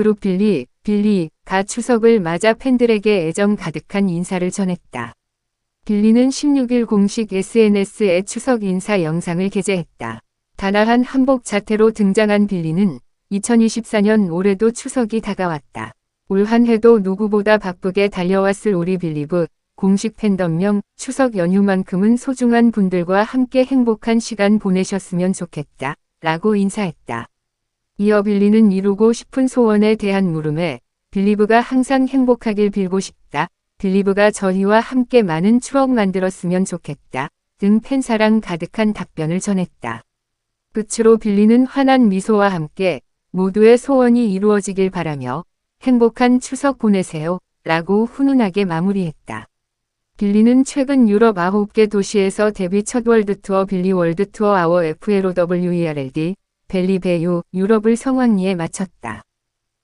그룹 빌리, 빌리가 추석을 맞아 팬들에게 애정 가득한 인사를 전했다. 빌리는 16일 공식 SNS에 추석 인사 영상을 게재했다. 단아한 한복 자태로 등장한 빌리는 2024년 올해도 추석이 다가왔다. 올 한 해도 누구보다 바쁘게 달려왔을 우리 빌리브 공식 팬덤명 추석 연휴만큼은 소중한 분들과 함께 행복한 시간 보내셨으면 좋겠다. 라고 인사했다. 이어 빌리는 이루고 싶은 소원에 대한 물음에 빌리브가 항상 행복하길 빌고 싶다. 빌리브가 저희와 함께 많은 추억 만들었으면 좋겠다. 등 팬사랑 가득한 답변을 전했다. 끝으로 빌리는 환한 미소와 함께 모두의 소원이 이루어지길 바라며 행복한 추석 보내세요. 라고 훈훈하게 마무리했다. 빌리는 최근 유럽 9개 도시에서 데뷔 첫 월드투어 빌리 월드투어 아워 FLOWERLD 벨리베유 유럽을 성황리에 마쳤다.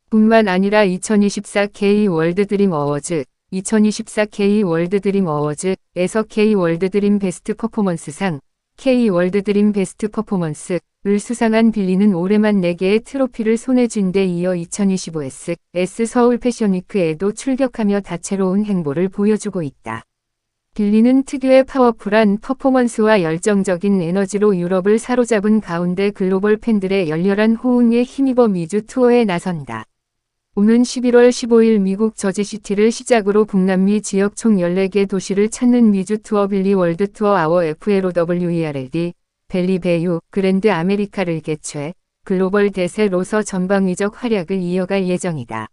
뿐만 아니라 2024 K 월드 드림 어워즈, 2024 K 월드 드림 어워즈에서 K 월드 드림 베스트 퍼포먼스상, K 월드 드림 베스트 퍼포먼스를 수상한 빌리는 올해만 4개의 트로피를 손에 쥔 데 이어 2025S S 서울 패션위크에도 출격하며 다채로운 행보를 보여주고 있다. 빌리는 특유의 파워풀한 퍼포먼스와 열정적인 에너지로 유럽을 사로잡은 가운데 글로벌 팬들의 열렬한 호응에 힘입어 미주 투어에 나선다. 오는 11월 15일 미국 저지시티를 시작으로 북남미 지역 총 14개 도시를 찾는 미주 투어 빌리 월드 투어 아워 FLOWERLD 벨리 베유 그랜드 아메리카를 개최 글로벌 대세로서 전방위적 활약을 이어갈 예정이다.